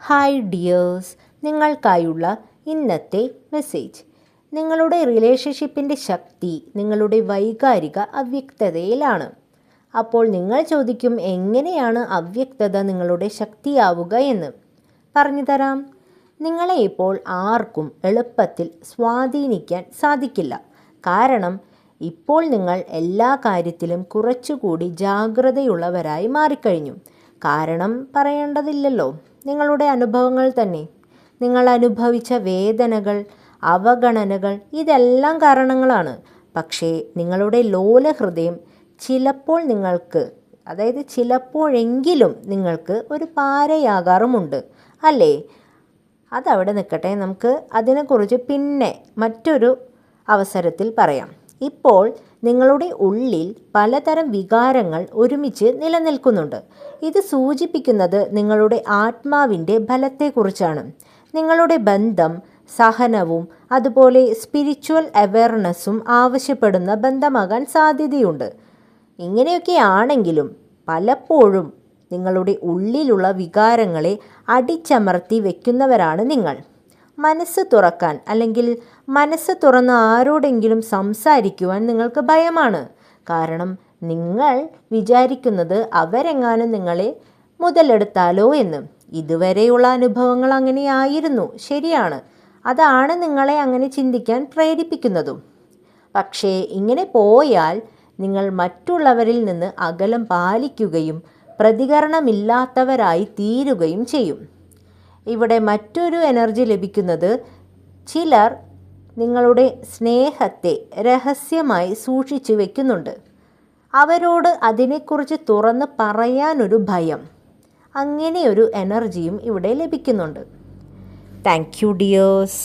Hi dears നിങ്ങൾക്കായുള്ള ഇന്നത്തെ message നിങ്ങളുടെ റിലേഷൻഷിപ്പിന്റെ ശക്തി നിങ്ങളുടെ വൈകാരിക അവ്യക്തതയിലാണ്. അപ്പോൾ നിങ്ങൾ ചോദിക്കും എങ്ങനെയാണ് അവ്യക്തത നിങ്ങളുടെ ശക്തിയാവുക എന്ന്. പറഞ്ഞു തരാം. നിങ്ങളെ ഇപ്പോൾ ആർക്കും എളുപ്പത്തിൽ സ്വാധീനിക്കാൻ സാധിക്കില്ല. കാരണം ഇപ്പോൾ നിങ്ങൾ എല്ലാ കാര്യത്തിലും കുറച്ചുകൂടി ജാഗ്രതയുള്ളവരായി മാറിക്കഴിഞ്ഞു. കാരണം പറയേണ്ടതില്ലല്ലോ. നിങ്ങളുടെ അനുഭവങ്ങൾ തന്നെ. നിങ്ങൾ അനുഭവിച്ച വേദനകൾ അവഗണനകൾ ഇതെല്ലാം കാരണങ്ങളാണ്. പക്ഷേ നിങ്ങളുടെ ലോല ഹൃദയം ചിലപ്പോൾ നിങ്ങൾക്ക് അതായത് ചിലപ്പോഴെങ്കിലും നിങ്ങൾക്ക് ഒരു പാരയാകാറുമുണ്ട്. അല്ലേ? അതവിടെ നിൽക്കട്ടെ. നമുക്ക് അതിനെക്കുറിച്ച് പിന്നെ മറ്റൊരു അവസരത്തിൽ പറയാം. ഇപ്പോൾ നിങ്ങളുടെ ഉള്ളിൽ പലതരം വികാരങ്ങൾ ഒരുമിച്ച് നിലനിൽക്കുന്നുണ്ട്. ഇത് സൂചിപ്പിക്കുന്നത് നിങ്ങളുടെ ആത്മാവിന്റെ ഫലത്തെക്കുറിച്ചാണ് നിങ്ങളുടെ ബന്ധം സഹനവും അതുപോലെ സ്പിരിച്വൽ അവയർനെസ്സും ആവശ്യപ്പെടുന്ന ബന്ധമാകാൻ സാധ്യതയുണ്ട്. ഇങ്ങനെയൊക്കെ ആണെങ്കിലും പലപ്പോഴും നിങ്ങളുടെ ഉള്ളിലുള്ള വികാരങ്ങളെ അടിച്ചമർത്തി വയ്ക്കുന്നവരാണ് നിങ്ങൾ. മനസ്സ് തുറക്കാൻ അല്ലെങ്കിൽ മനസ്സ് തുറന്ന് ആരോടെങ്കിലും സംസാരിക്കുവാൻ നിങ്ങൾക്ക് ഭയമാണ്. കാരണം നിങ്ങൾ വിചാരിക്കുന്നത് അവരെങ്ങാനും നിങ്ങളെ മുതലെടുത്താലോ എന്ന്. ഇതുവരെയുള്ള അനുഭവങ്ങൾ അങ്ങനെയായിരുന്നു. ശരിയാണ്. അതാണ് നിങ്ങളെ അങ്ങനെ ചിന്തിക്കാൻ പ്രേരിപ്പിക്കുന്നതും. പക്ഷേ ഇങ്ങനെ പോയാൽ നിങ്ങൾ മറ്റുള്ളവരിൽ നിന്ന് അകലം പാലിക്കുകയും പ്രതികരണമില്ലാത്തവരായി തീരുകയും ചെയ്യും. ഇവിടെ മറ്റൊരു എനർജി ലഭിക്കുന്നത് ചിലർ നിങ്ങളുടെ സ്നേഹത്തെ രഹസ്യമായി സൂക്ഷിച്ചു വെക്കുന്നുണ്ട്. അവരോട് അതിനെക്കുറിച്ച് തുറന്ന് പറയാനൊരു ഭയം. അങ്ങനെയൊരു എനർജിയും ഇവിടെ ലഭിക്കുന്നുണ്ട്. Thank you dears.